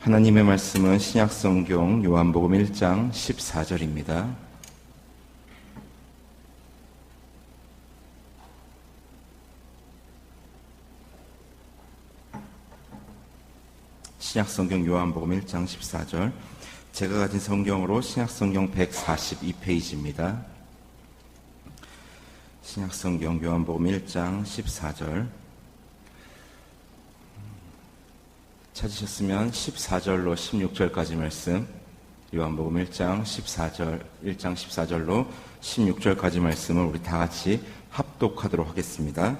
하나님의 말씀은 신약성경 요한복음 1장 14절입니다. 신약성경 요한복음 1장 14절 제가 가진 성경으로 신약성경 142페이지입니다. 신약성경 요한복음 1장 14절 찾으셨으면 14절로 16절까지 말씀. 요한복음 1장 14절 1장 14절로 16절까지 말씀을 우리 다 같이 합독하도록 하겠습니다.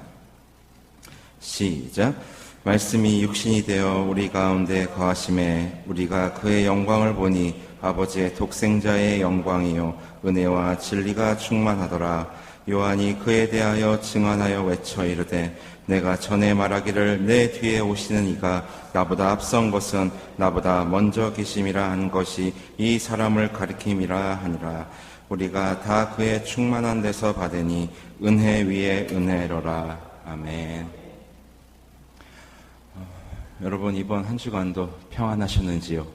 시작. 말씀이 육신이 되어 우리 가운데 거하심에 우리가 그의 영광을 보니 아버지의 독생자의 영광이요. 은혜와 진리가 충만하더라 요한이 그에 대하여 증언하여 외쳐 이르되 내가 전에 말하기를 내 뒤에 오시는 이가 나보다 앞선 것은 나보다 먼저 계심이라 한 것이 이 사람을 가리킴이라 하니라 우리가 다 그의 충만한 데서 받으니 은혜 위에 은혜로라 아멘. 여러분 이번 한 주간도 평안하셨는지요?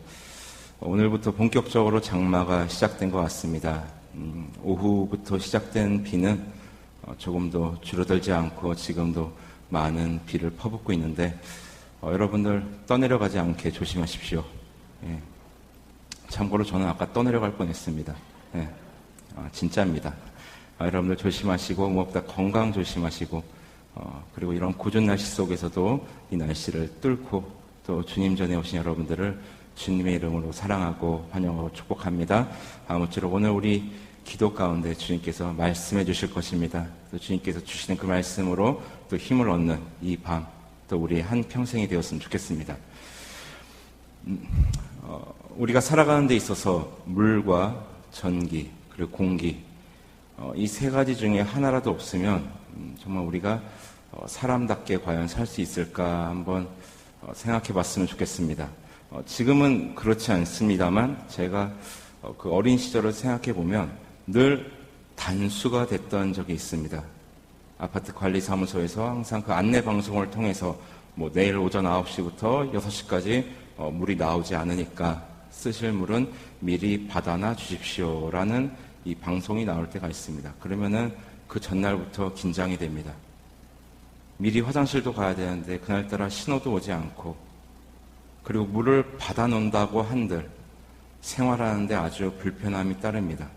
오늘부터 본격적으로 장마가 시작된 것 같습니다. 음, 오후부터 시작된 비는 어, 조금도 줄어들지 않고 지금도 많은 비를 퍼붓고 있는데 어, 여러분들 떠내려가지 않게 조심하십시오. 예. 참고로 저는 아까 떠내려갈 뻔했습니다. 예. 아, 진짜입니다. 아, 여러분들 조심하시고 무엇보다 건강 조심하시고 어, 그리고 이런 고전 날씨 속에서도 이 날씨를 뚫고 또 주님 전에 오신 여러분들을 주님의 이름으로 사랑하고 환영하고 축복합니다. 아무쪼록 오늘 우리 기도 가운데 주님께서 말씀해 주실 것입니다. 또 주님께서 주시는 그 말씀으로 또 힘을 얻는 이 밤, 또 우리의 한 평생이 되었으면 좋겠습니다. 음, 어, 우리가 살아가는 데 있어서 물과 전기, 그리고 공기, 어, 이세 가지 중에 하나라도 없으면 음, 정말 우리가 어, 사람답게 과연 살 수 있을까 한번 어, 생각해 봤으면 좋겠습니다. 어, 지금은 그렇지 않습니다만 제가 그 어린 시절을 생각해 보면 늘 단수가 됐던 적이 있습니다. 아파트 관리 사무소에서 항상 그 안내 방송을 통해서 뭐 내일 오전 9시부터 6시까지 물이 나오지 않으니까 쓰실 물은 미리 받아놔 주십시오라는 이 방송이 나올 때가 있습니다. 그러면은 그 전날부터 긴장이 됩니다. 미리 화장실도 가야 되는데 그날따라 신호도 오지 않고 그리고 물을 받아놓는다고 한들 생활하는데 아주 불편함이 따릅니다.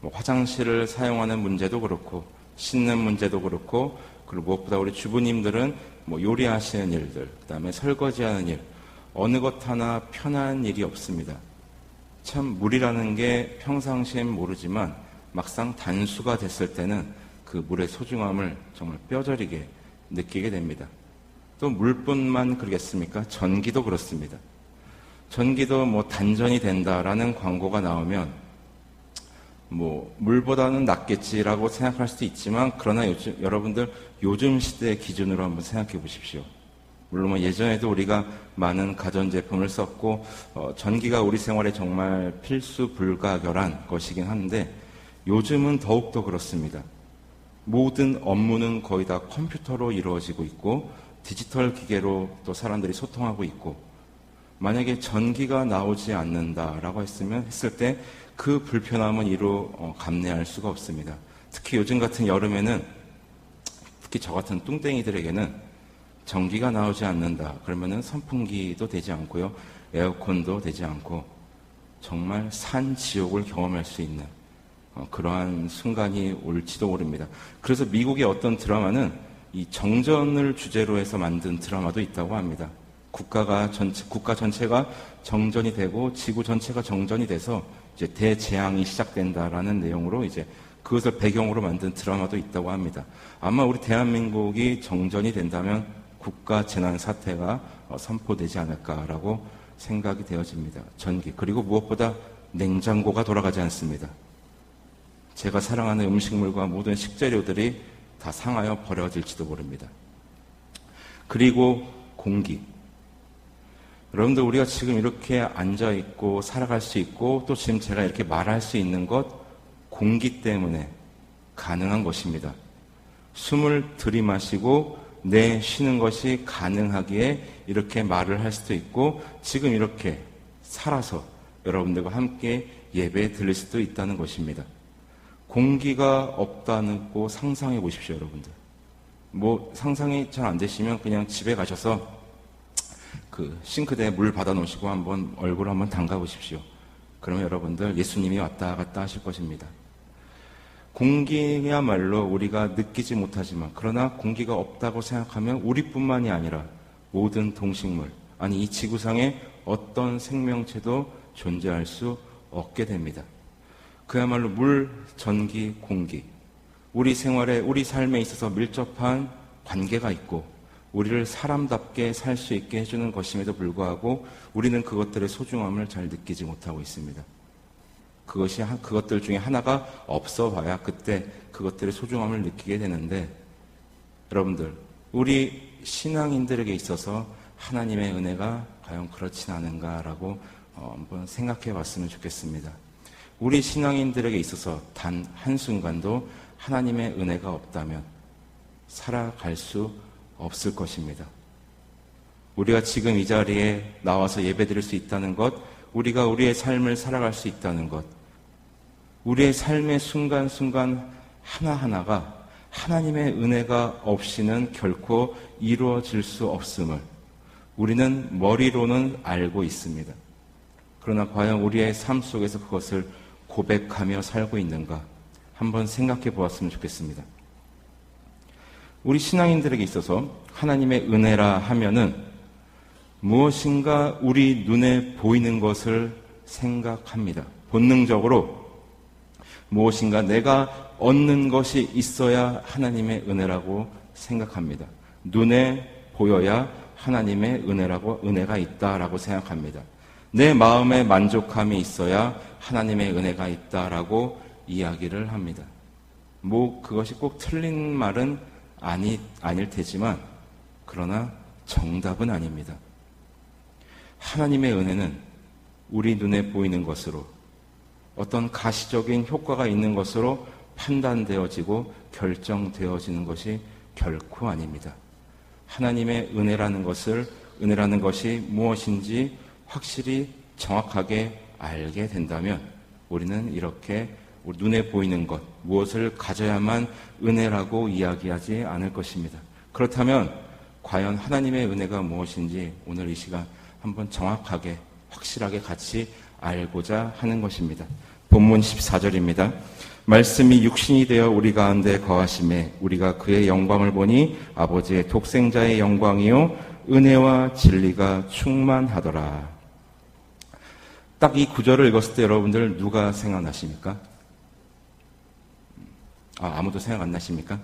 뭐 화장실을 사용하는 문제도 그렇고 씻는 문제도 그렇고 그리고 무엇보다 우리 주부님들은 뭐 요리하시는 일들 그다음에 설거지하는 일 어느 것 하나 편한 일이 없습니다. 참 물이라는 게 평상시엔 모르지만 막상 단수가 됐을 때는 그 물의 소중함을 정말 뼈저리게 느끼게 됩니다. 또 물뿐만 그러겠습니까? 전기도 그렇습니다. 전기도 뭐 단전이 된다라는 광고가 나오면 뭐 물보다는 낫겠지라고 생각할 수도 있지만 그러나 요즘 여러분들 요즘 시대의 기준으로 한번 생각해 보십시오. 물론 뭐 예전에도 우리가 많은 가전제품을 썼고 어, 전기가 우리 생활에 정말 필수 불가결한 것이긴 한데 요즘은 더욱더 그렇습니다. 모든 업무는 거의 다 컴퓨터로 이루어지고 있고 디지털 기계로 또 사람들이 소통하고 있고 만약에 전기가 나오지 않는다라고 했으면 했을 때 그 불편함은 이루 어, 감내할 수가 없습니다. 특히 요즘 같은 여름에는 특히 저 같은 뚱땡이들에게는 전기가 나오지 않는다. 그러면은 선풍기도 되지 않고요. 에어컨도 되지 않고 정말 산 지옥을 경험할 수 있는 어, 그러한 순간이 올지도 모릅니다. 그래서 미국의 어떤 드라마는 이 정전을 주제로 해서 만든 드라마도 있다고 합니다. 국가가 전체, 국가 전체가 정전이 되고 지구 전체가 정전이 돼서 이제 대재앙이 시작된다라는 내용으로 이제 그것을 배경으로 만든 드라마도 있다고 합니다. 아마 우리 대한민국이 정전이 된다면 국가 재난 사태가 어, 선포되지 않을까라고 생각이 되어집니다. 전기 그리고 무엇보다 냉장고가 돌아가지 않습니다. 제가 사랑하는 음식물과 모든 식재료들이 다 상하여 버려질지도 모릅니다. 그리고 공기. 여러분들 우리가 지금 이렇게 앉아 있고 살아갈 수 있고 또 지금 제가 이렇게 말할 수 있는 것 공기 때문에 가능한 것입니다. 숨을 들이마시고 내 쉬는 것이 가능하기에 이렇게 말을 할 수도 있고 지금 이렇게 살아서 여러분들과 함께 예배에 들릴 수도 있다는 것입니다. 공기가 없다는 거 상상해 보십시오, 여러분들. 뭐 상상이 잘 안 되시면 그냥 집에 가셔서 그 싱크대에 물 받아 놓으시고 한번 얼굴 한번 담가 보십시오. 그러면 여러분들 예수님이 왔다 갔다 하실 것입니다. 공기야말로 우리가 느끼지 못하지만 그러나 공기가 없다고 생각하면 우리뿐만이 아니라 모든 동식물 아니 이 지구상의 어떤 생명체도 존재할 수 없게 됩니다. 그야말로 물, 전기, 공기 우리 생활에 우리 삶에 있어서 밀접한 관계가 있고 우리를 사람답게 살 수 있게 해주는 것임에도 불구하고 우리는 그것들의 소중함을 잘 느끼지 못하고 있습니다. 그것이 그것들 중에 하나가 없어 봐야 그때 그것들의 소중함을 느끼게 되는데 여러분들 우리 신앙인들에게 있어서 하나님의 은혜가 과연 그렇진 않은가라고 어, 한번 생각해 봤으면 좋겠습니다. 우리 신앙인들에게 있어서 단 한순간도 하나님의 은혜가 없다면 살아갈 수 없을 것입니다. 우리가 지금 이 자리에 나와서 예배드릴 수 있다는 것, 우리가 우리의 삶을 살아갈 수 있다는 것, 우리의 삶의 순간순간 하나하나가 하나님의 은혜가 없이는 결코 이루어질 수 없음을 우리는 머리로는 알고 있습니다. 그러나 과연 우리의 삶 속에서 그것을 고백하며 살고 있는가 한번 생각해 보았으면 좋겠습니다. 우리 신앙인들에게 있어서 하나님의 은혜라 하면은 무엇인가 우리 눈에 보이는 것을 생각합니다. 본능적으로 무엇인가 내가 얻는 것이 있어야 하나님의 은혜라고 생각합니다. 눈에 보여야 하나님의 은혜라고 은혜가 있다라고 생각합니다. 내 마음에 만족함이 있어야 하나님의 은혜가 있다라고 이야기를 합니다. 뭐 그것이 꼭 틀린 말은 아니 아닐 테지만 그러나 정답은 아닙니다. 하나님의 은혜는 우리 눈에 보이는 것으로 어떤 가시적인 효과가 있는 것으로 판단되어지고 결정되어지는 것이 결코 아닙니다. 하나님의 은혜라는 것을 은혜라는 것이 무엇인지 확실히 정확하게 알게 된다면 우리는 이렇게 눈에 보이는 것, 무엇을 가져야만 은혜라고 이야기하지 않을 것입니다. 그렇다면 과연 하나님의 은혜가 무엇인지 오늘 이 시간 한번 정확하게 확실하게 같이 알고자 하는 것입니다. 본문 14절입니다. 말씀이 육신이 되어 우리 가운데 거하심에 우리가 그의 영광을 보니 아버지의 독생자의 영광이요 은혜와 진리가 충만하더라. 딱 이 구절을 읽었을 때 여러분들 누가 생각나십니까? 아, 아무도 생각 안 나십니까?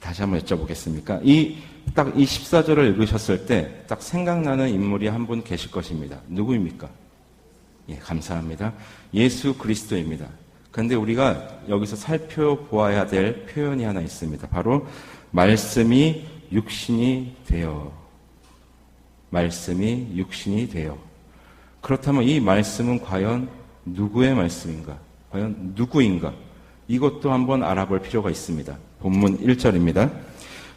다시 한번 여쭤보겠습니까? 이, 딱 이 14절을 읽으셨을 때 딱 생각나는 인물이 한 분 계실 것입니다. 누구입니까? 예, 감사합니다. 예수 그리스도입니다. 그런데 우리가 여기서 살펴보아야 될 표현이 하나 있습니다. 바로 말씀이 육신이 되어. 말씀이 육신이 되어. 그렇다면 이 말씀은 과연 누구의 말씀인가? 과연 누구인가? 이것도 한번 알아볼 필요가 있습니다. 본문 1절입니다.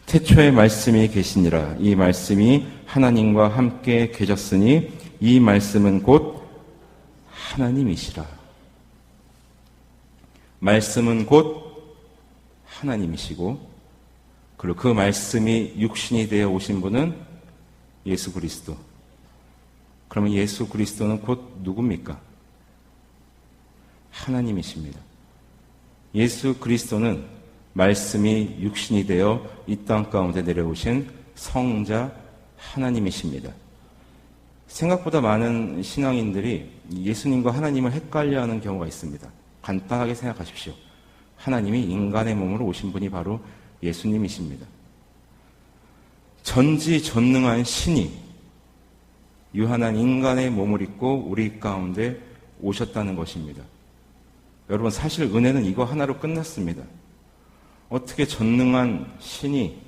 태초에 말씀이 계시니라. 이 말씀이 하나님과 함께 계셨으니 이 말씀은 곧 하나님이시라. 말씀은 곧 하나님이시고, 그리고 그 말씀이 육신이 되어 오신 분은 예수 그리스도. 그러면 예수 그리스도는 곧 누굽니까? 하나님이십니다. 예수 그리스도는 말씀이 육신이 되어 이 땅 가운데 내려오신 성자 하나님이십니다. 생각보다 많은 신앙인들이 예수님과 하나님을 헷갈려 하는 경우가 있습니다. 간단하게 생각하십시오. 하나님이 인간의 몸으로 오신 분이 바로 예수님이십니다. 전지전능한 신이 유한한 인간의 몸을 입고 우리 가운데 오셨다는 것입니다. 여러분, 사실 은혜는 이거 하나로 끝났습니다. 어떻게 전능한 신이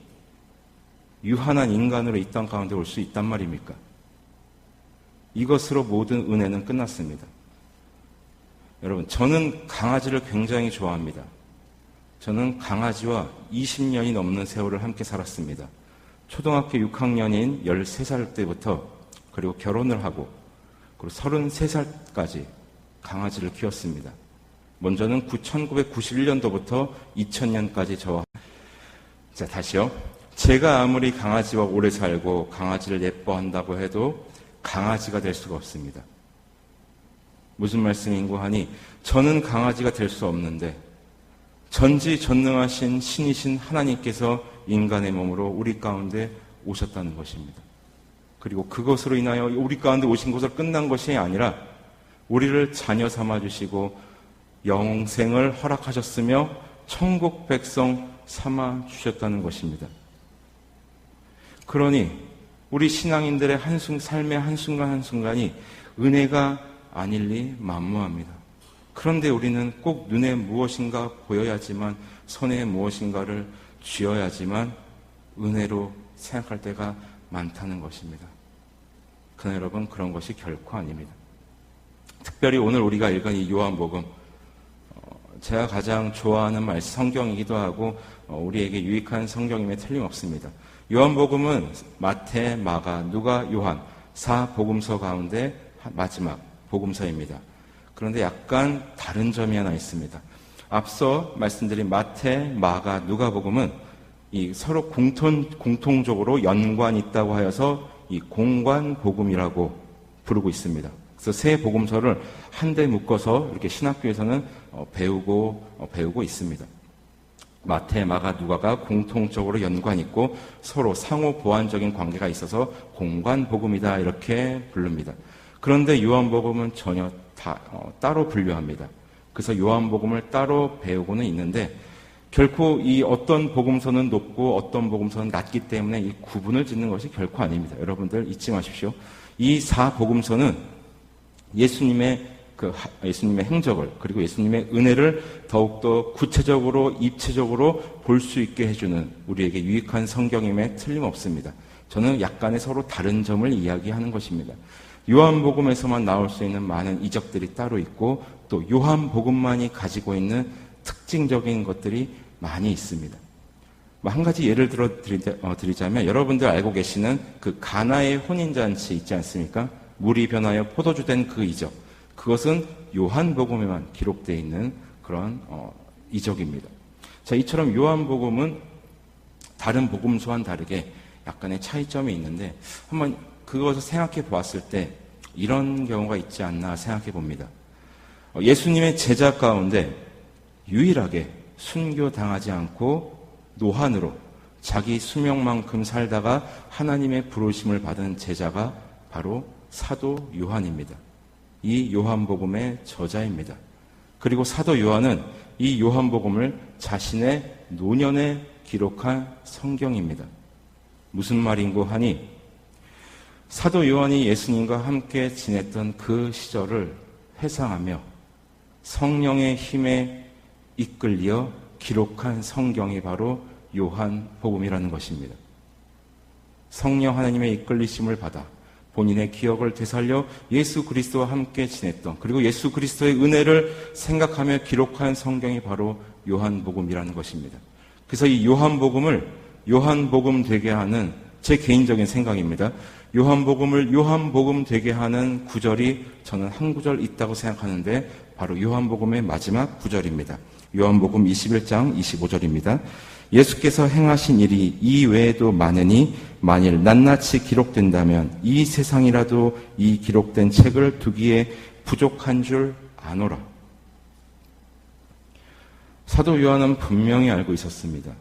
유한한 인간으로 이 땅 가운데 올 수 있단 말입니까? 이것으로 모든 은혜는 끝났습니다. 여러분, 저는 강아지를 굉장히 좋아합니다. 저는 강아지와 20년이 넘는 세월을 함께 살았습니다. 초등학교 6학년인 13살 때부터 그리고 결혼을 하고 그리고 33살까지 강아지를 키웠습니다. 먼저는 1991년도부터 2000년까지 저와 자 다시요. 제가 아무리 강아지와 오래 살고 강아지를 예뻐한다고 해도 강아지가 될 수가 없습니다. 무슨 말씀인고 하니 저는 강아지가 될 수 없는데 전지전능하신 신이신 하나님께서 인간의 몸으로 우리 가운데 오셨다는 것입니다. 그리고 그것으로 인하여 우리 가운데 오신 것으로 끝난 것이 아니라 우리를 자녀 삼아 주시고 영생을 허락하셨으며 천국 백성 삼아 주셨다는 것입니다. 그러니 우리 신앙인들의 한순 삶의 한순간 한순간이 은혜가 아닐 리 만무합니다. 그런데 우리는 꼭 눈에 무엇인가 보여야지만 손에 무엇인가를 쥐어야지만 은혜로 생각할 때가 많다는 것입니다. 그러나 여러분 그런 것이 결코 아닙니다. 특별히 오늘 우리가 읽은 이 요한복음 어, 제가 가장 좋아하는 말씀 성경이기도 하고 어, 우리에게 유익한 성경임에 틀림없습니다. 요한복음은 마태, 마가, 누가, 요한 사 복음서 가운데 마지막 복음서입니다. 그런데 약간 다른 점이 하나 있습니다. 앞서 말씀드린 마태, 마가, 누가복음은 이 서로 공통, 공통적으로 연관 있다고 하여서 이 공관 복음이라고 부르고 있습니다. 그래서 세 복음서를 한데 묶어서 이렇게 신학교에서는 어, 배우고 어, 배우고 있습니다. 마태, 마가, 누가가 공통적으로 연관 있고 서로 상호 보완적인 관계가 있어서 공관 복음이다 이렇게 부릅니다. 그런데 요한복음은 전혀 다, 어, 따로 분류합니다. 그래서 요한복음을 따로 배우고는 있는데 결코 이 어떤 복음서는 높고 어떤 복음서는 낮기 때문에 이 구분을 짓는 것이 결코 아닙니다. 여러분들 잊지 마십시오. 이 사 복음서는 예수님의 그 예수님의 행적을 그리고 예수님의 은혜를 더욱더 구체적으로 입체적으로 볼 수 있게 해주는 우리에게 유익한 성경임에 틀림없습니다. 저는 약간의 서로 다른 점을 이야기하는 것입니다. 요한복음에서만 나올 수 있는 많은 이적들이 따로 있고 또 요한복음만이 가지고 있는 특징적인 것들이 많이 있습니다. 뭐한 가지 예를 들어 어, 드리자면 여러분들 알고 계시는 그 가나의 혼인잔치 있지 않습니까? 물이 변하여 포도주 된 그 이적. 그것은 요한복음에만 기록되어 있는 그런 어, 이적입니다. 자, 이처럼 요한복음은 다른 복음서와는 다르게 약간의 차이점이 있는데 한번 그것을 생각해 보았을 때 이런 경우가 있지 않나 생각해 봅니다. 어, 예수님의 제자 가운데 유일하게 순교당하지 않고 노한으로 자기 수명만큼 살다가 하나님의 부르심을 받은 제자가 바로 사도 요한입니다. 이 요한복음의 저자입니다. 그리고 사도 요한은 이 요한복음을 자신의 노년에 기록한 성경입니다. 무슨 말인고 하니 사도 요한이 예수님과 함께 지냈던 그 시절을 회상하며 성령의 힘에 이끌려 기록한 성경이 바로 요한 복음이라는 것입니다. 성령 하나님의 이끌리심을 받아 본인의 기억을 되살려 예수 그리스도와 함께 지냈던 그리고 예수 그리스도의 은혜를 생각하며 기록한 성경이 바로 요한복음이라는 것입니다. 그래서 이 요한복음을 요한복음 되게 하는 제 개인적인 생각입니다. 요한복음을 요한복음 되게 하는 구절이 저는 한 구절 있다고 생각하는데 바로 요한복음의 마지막 구절입니다. 요한복음 21장 25절입니다. 예수께서 행하신 일이 이 외에도 많으니 만일 낱낱이 기록된다면 이 세상이라도 이 기록된 책을 두기에 부족한 줄 아노라. 사도 요한은 분명히 알고 있었습니다.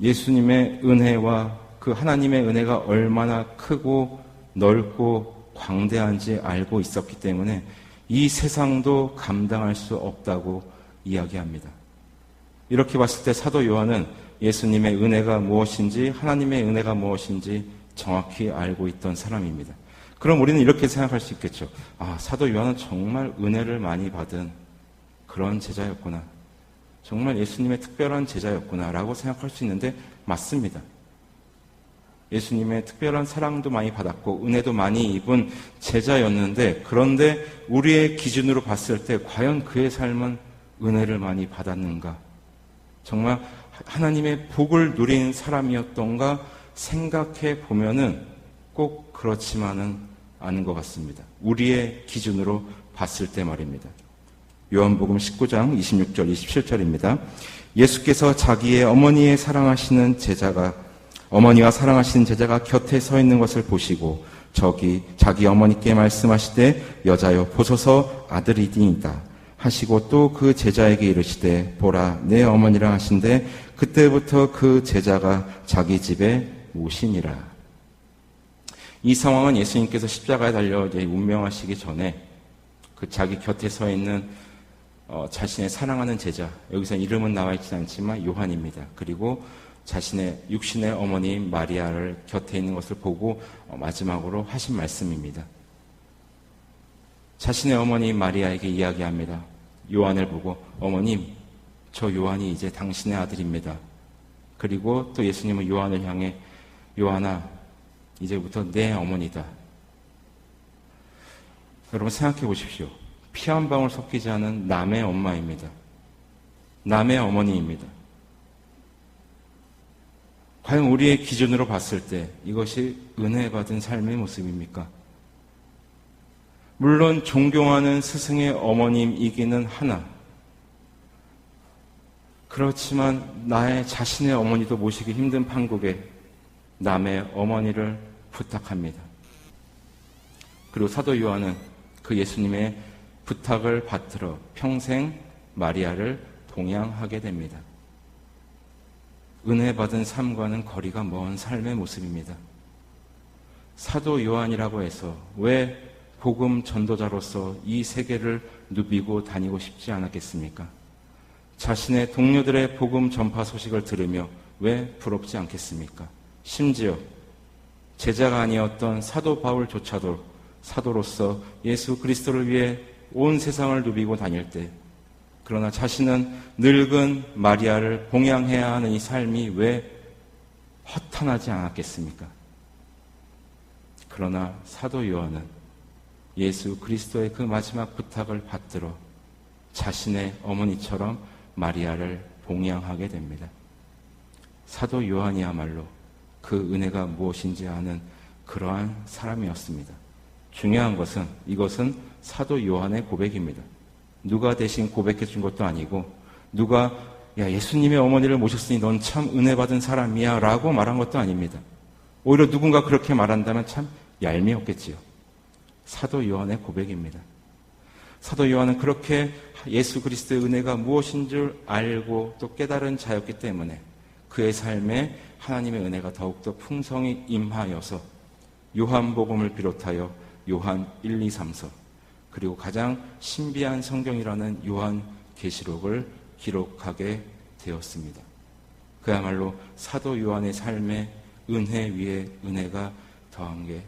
예수님의 은혜와 그 하나님의 은혜가 얼마나 크고 넓고 광대한지 알고 있었기 때문에 이 세상도 감당할 수 없다고 이야기합니다. 이렇게 봤을 때 사도 요한은 예수님의 은혜가 무엇인지 하나님의 은혜가 무엇인지 정확히 알고 있던 사람입니다. 그럼 우리는 이렇게 생각할 수 있겠죠. 아, 사도 요한은 정말 은혜를 많이 받은 그런 제자였구나. 정말 예수님의 특별한 제자였구나라고 생각할 수 있는데 맞습니다. 예수님의 특별한 사랑도 많이 받았고 은혜도 많이 입은 제자였는데 그런데 우리의 기준으로 봤을 때 과연 그의 삶은 은혜를 많이 받았는가? 정말 하나님의 복을 누린 사람이었던가 생각해 보면은 꼭 그렇지만은 않은 것 같습니다. 우리의 기준으로 봤을 때 말입니다. 요한복음 19장 26절 27절입니다. 예수께서 자기의 어머니의 사랑하시는 제자가 어머니와 사랑하시는 제자가 곁에 서 있는 것을 보시고 저기 자기 어머니께 말씀하시되 여자여 보소서 아들이니이다 하시고 또 그 제자에게 이르시되 보라 내 어머니라 하신데 그때부터 그 제자가 자기 집에 오시니라. 이 상황은 예수님께서 십자가에 달려 운명하시기 전에 그 자기 곁에 서 있는 어, 자신의 사랑하는 제자 여기서 이름은 나와 있지 않지만 요한입니다. 그리고 자신의 육신의 어머니 마리아를 곁에 있는 것을 보고 어, 마지막으로 하신 말씀입니다. 자신의 어머니 마리아에게 이야기합니다. 요한을 보고 어머님, 저 요한이 이제 당신의 아들입니다. 그리고 또 예수님은 요한을 향해 요한아, 이제부터 내 어머니다. 여러분 생각해 보십시오. 피 한 방울 섞이지 않은 남의 엄마입니다. 남의 어머니입니다. 과연 우리의 기준으로 봤을 때 이것이 은혜 받은 삶의 모습입니까? 물론 존경하는 스승의 어머님이기는 하나, 그렇지만 나의 자신의 어머니도 모시기 힘든 판국에 남의 어머니를 부탁합니다. 그리고 사도 요한은 그 예수님의 부탁을 받들어 평생 마리아를 동양하게 됩니다. 은혜 받은 삶과는 거리가 먼 삶의 모습입니다. 사도 요한이라고 해서 왜 복음 전도자로서 이 세계를 누비고 다니고 싶지 않았겠습니까? 자신의 동료들의 복음 전파 소식을 들으며 왜 부럽지 않겠습니까? 심지어 제자가 아니었던 사도 바울조차도 사도로서 예수 그리스도를 위해 온 세상을 누비고 다닐 때 그러나 자신은 늙은 마리아를 봉양해야 하는 이 삶이 왜 허탄하지 않았겠습니까? 그러나 사도 요한은 예수 그리스도의 그 마지막 부탁을 받들어 자신의 어머니처럼 마리아를 봉양하게 됩니다. 사도 요한이야말로 그 은혜가 무엇인지 아는 그러한 사람이었습니다. 중요한 것은 이것은 사도 요한의 고백입니다. 누가 대신 고백해 준 것도 아니고 누가 야 예수님의 어머니를 모셨으니 넌 참 은혜 받은 사람이야 라고 말한 것도 아닙니다. 오히려 누군가 그렇게 말한다면 참 얄미웠겠지요. 사도 요한의 고백입니다. 사도 요한은 그렇게 예수 그리스도의 은혜가 무엇인 줄 알고 또 깨달은 자였기 때문에 그의 삶에 하나님의 은혜가 더욱더 풍성히 임하여서 요한복음을 비롯하여 요한 1, 2, 3서 그리고 가장 신비한 성경이라는 요한 계시록을 기록하게 되었습니다. 그야말로 사도 요한의 삶에 은혜 위에 은혜가 더한 게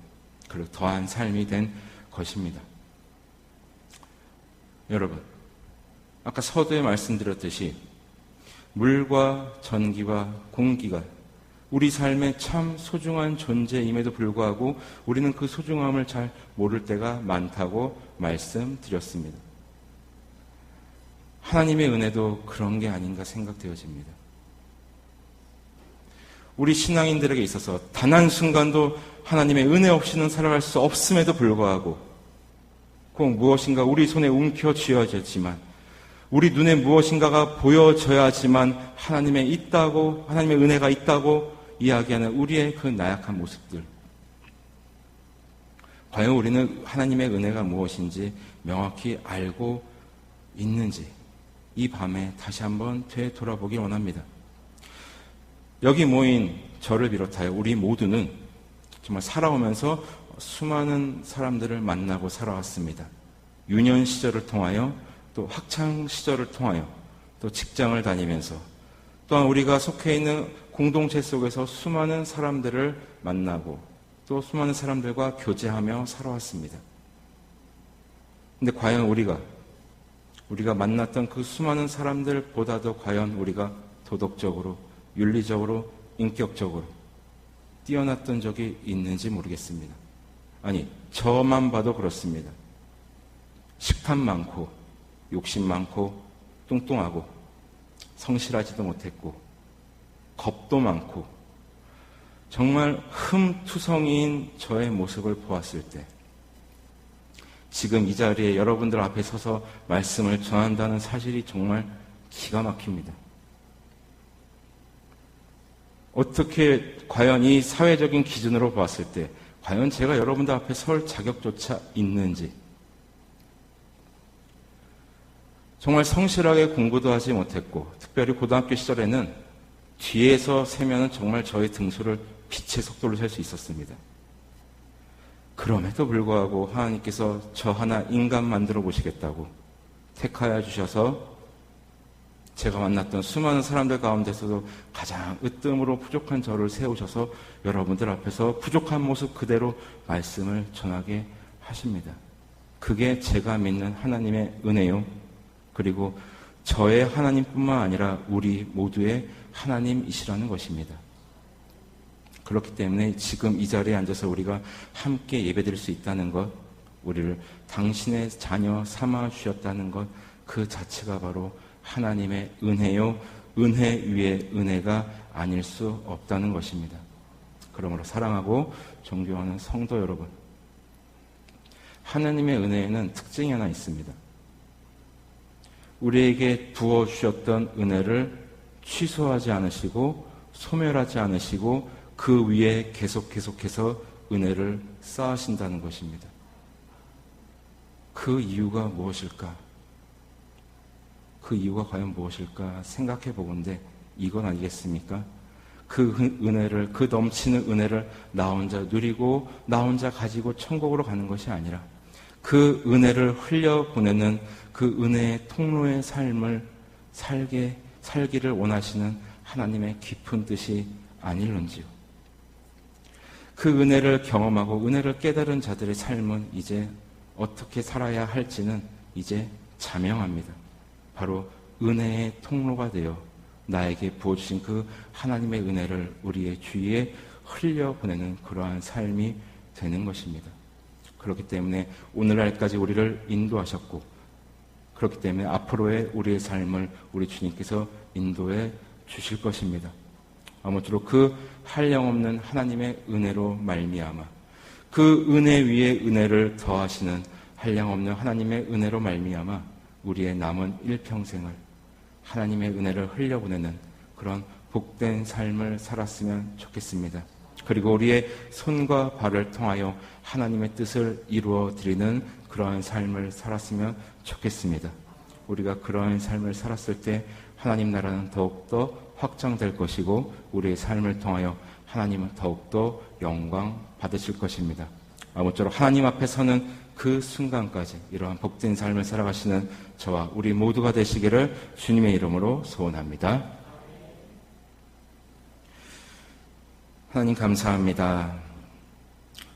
그리고 더한 삶이 된 것입니다. 여러분, 아까 서두에 말씀드렸듯이 물과 전기와 공기가 우리 삶에 참 소중한 존재임에도 불구하고 우리는 그 소중함을 잘 모를 때가 많다고 말씀드렸습니다. 하나님의 은혜도 그런 게 아닌가 생각되어집니다. 우리 신앙인들에게 있어서 단 한 순간도 하나님의 은혜 없이는 살아갈 수 없음에도 불구하고 꼭 무엇인가 우리 손에 움켜 쥐어졌지만 우리 눈에 무엇인가가 보여져야지만 하나님의 있다고 하나님의 은혜가 있다고 이야기하는 우리의 그 나약한 모습들. 과연 우리는 하나님의 은혜가 무엇인지 명확히 알고 있는지 이 밤에 다시 한번 되돌아보기 원합니다. 여기 모인 저를 비롯하여 우리 모두는 정말 살아오면서 수많은 사람들을 만나고 살아왔습니다. 유년 시절을 통하여 또 학창 시절을 통하여 또 직장을 다니면서 또한 우리가 속해 있는 공동체 속에서 수많은 사람들을 만나고 또 수많은 사람들과 교제하며 살아왔습니다. 근데 과연 우리가 우리가 만났던 그 수많은 사람들보다도 과연 우리가 도덕적으로, 윤리적으로, 인격적으로 뛰어났던 적이 있는지 모르겠습니다. 아니, 저만 봐도 그렇습니다. 식탐 많고, 욕심 많고, 뚱뚱하고, 성실하지도 못했고 겁도 많고 정말 흠투성이인 저의 모습을 보았을 때 지금 이 자리에 여러분들 앞에 서서 말씀을 전한다는 사실이 정말 기가 막힙니다. 어떻게 과연 이 사회적인 기준으로 보았을 때 과연 제가 여러분들 앞에 설 자격조차 있는지 정말 성실하게 공부도 하지 못했고 특별히 고등학교 시절에는 뒤에서 세면은 정말 저의 등수를 빛의 속도로 셀 수 있었습니다. 그럼에도 불구하고 하나님께서 저 하나 인간 만들어 보시겠다고 택하여 주셔서 제가 만났던 수많은 사람들 가운데서도 가장 으뜸으로 부족한 저를 세우셔서 여러분들 앞에서 부족한 모습 그대로 말씀을 전하게 하십니다. 그게 제가 믿는 하나님의 은혜요. 그리고 저의 하나님뿐만 아니라 우리 모두의 하나님이시라는 것입니다. 그렇기 때문에 지금 이 자리에 앉아서 우리가 함께 예배드릴 수 있다는 것, 우리를 당신의 자녀 삼아 주셨다는 것, 그 자체가 바로 하나님의 은혜요, 은혜 위에 은혜가 아닐 수 없다는 것입니다. 그러므로 사랑하고 존경하는 성도 여러분, 하나님의 은혜에는 특징이 하나 있습니다. 우리에게 부어주셨던 은혜를 취소하지 않으시고 소멸하지 않으시고 그 위에 계속 계속해서 은혜를 쌓으신다는 것입니다. 그 이유가 무엇일까? 그 이유가 과연 무엇일까 생각해 보건데 이건 아니겠습니까? 그 은혜를, 그 넘치는 은혜를 나 혼자 누리고 나 혼자 가지고 천국으로 가는 것이 아니라 그 은혜를 흘려보내는 그 은혜의 통로의 삶을 살게, 살기를 원하시는 하나님의 깊은 뜻이 아닐런지요. 그 은혜를 경험하고 은혜를 깨달은 자들의 삶은 이제 어떻게 살아야 할지는 이제 자명합니다. 바로 은혜의 통로가 되어 나에게 부어주신 그 하나님의 은혜를 우리의 주위에 흘려보내는 그러한 삶이 되는 것입니다. 그렇기 때문에 오늘날까지 우리를 인도하셨고, 그렇기 때문에 앞으로의 우리의 삶을 우리 주님께서 인도해 주실 것입니다. 아무쪼록 그 한량없는 하나님의 은혜로 말미암아 그 은혜 위에 은혜를 더하시는 한량없는 하나님의 은혜로 말미암아 우리의 남은 일평생을 하나님의 은혜를 흘려보내는 그런 복된 삶을 살았으면 좋겠습니다. 그리고 우리의 손과 발을 통하여 하나님의 뜻을 이루어 드리는 그러한 삶을 살았으면 좋겠습니다. 우리가 그러한 삶을 살았을 때 하나님 나라는 더욱더 확장될 것이고 우리의 삶을 통하여 하나님은 더욱더 영광 받으실 것입니다. 아무쪼록 하나님 앞에 서는 그 순간까지 이러한 복된 삶을 살아가시는 저와 우리 모두가 되시기를 주님의 이름으로 소원합니다. 하나님 감사합니다.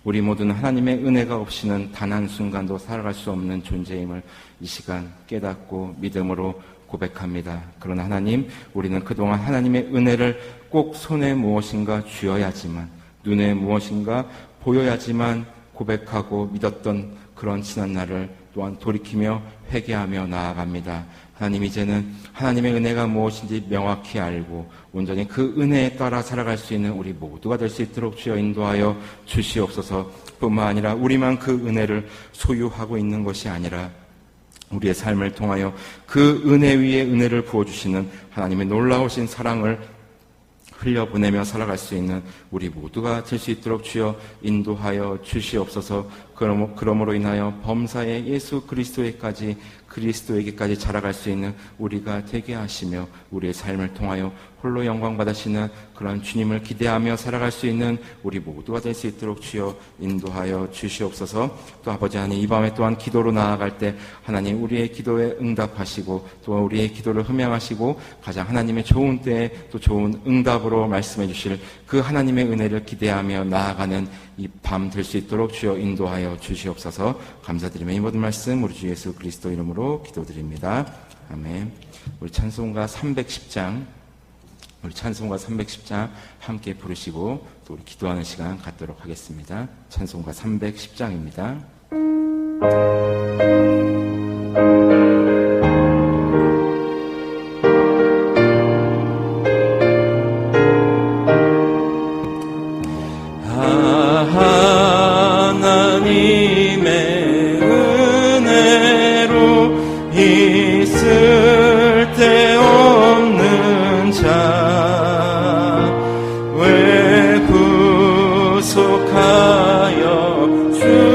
우리 모두는 하나님의 은혜가 없이는 단 한 순간도 살아갈 수 없는 존재임을 이 시간 깨닫고 믿음으로 고백합니다. 그러나 하나님, 우리는 그동안 하나님의 은혜를 꼭 손에 무엇인가 쥐어야지만, 눈에 무엇인가 보여야지만 고백하고 믿었던 그런 지난 날을 또한 돌이키며 회개하며 나아갑니다. 하나님 이제는 하나님의 은혜가 무엇인지 명확히 알고 온전히 그 은혜에 따라 살아갈 수 있는 우리 모두가 될 수 있도록 주여 인도하여 주시옵소서 뿐만 아니라 우리만 그 은혜를 소유하고 있는 것이 아니라 우리의 삶을 통하여 그 은혜 위에 은혜를 부어주시는 하나님의 놀라우신 사랑을 흘려보내며 살아갈 수 있는 우리 모두가 될 수 있도록 주여 인도하여 주시옵소서. 그러므로 인하여 범사의 예수 그리스도에까지 그리스도에게까지 자라갈 수 있는 우리가 되게 하시며 우리의 삶을 통하여 홀로 영광 받으시는 그런 주님을 기대하며 살아갈 수 있는 우리 모두가 될 수 있도록 주여 인도하여 주시옵소서. 또 아버지 하나님 이 밤에 또한 기도로 나아갈 때 하나님 우리의 기도에 응답하시고 또 우리의 기도를 흠양하시고 가장 하나님의 좋은 때에 또 좋은 응답으로 말씀해 주실 그 하나님의 은혜를 기대하며 나아가는 이 밤 될 수 있도록 주여 인도하여 주시옵소서. 감사드리며 이 모든 말씀 우리 주 예수 그리스도 이름으로 기도드립니다. 아멘. 우리 찬송가 310장 우리 찬송가 310장 함께 부르시고 또 우리 기도하는 시간 갖도록 하겠습니다. 찬송가 310장입니다. 속하여 주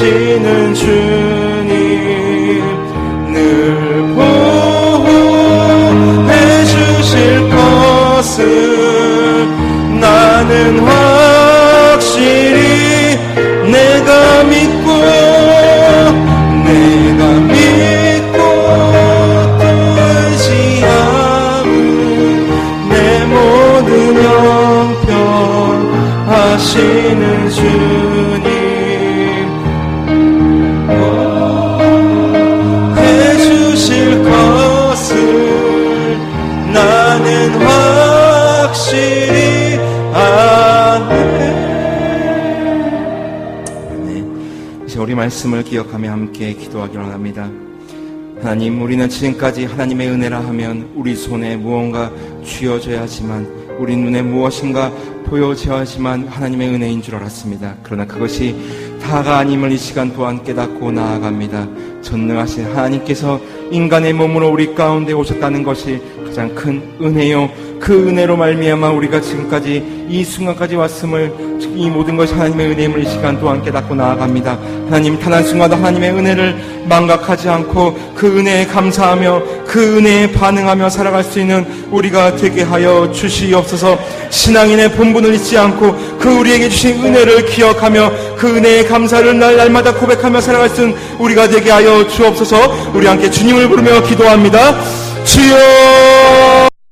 하시는 주 우리 말씀을 기억하며 함께 기도하기로 합니다. 하나님, 우리는 지금까지 하나님의 은혜라 하면 우리 손에 무언가 쥐어져야 하지만 우리 눈에 무엇인가 보여져야 하지만 하나님의 은혜인 줄 알았습니다. 그러나 그것이 다가 아님을 이 시간 또한 깨닫고 나아갑니다. 전능하신 하나님께서 인간의 몸으로 우리 가운데 오셨다는 것이 가장 큰 은혜요. 그 은혜로 말미암아 우리가 지금까지 이 순간까지 왔음을 이 모든 것이 하나님의 은혜임을 이 시간 또한 깨닫고 나아갑니다. 하나님 단 한 순간도 하나님의 은혜를 망각하지 않고 그 은혜에 감사하며 그 은혜에 반응하며 살아갈 수 있는 우리가 되게 하여 주시옵소서. 신앙인의 본분을 잊지 않고 그 우리에게 주신 은혜를 기억하며 그 은혜의 감사를 날 날마다 고백하며 살아갈 수 있는 우리가 되게 하여 주옵소서. 우리 함께 주님을 부르며 기도합니다. 주여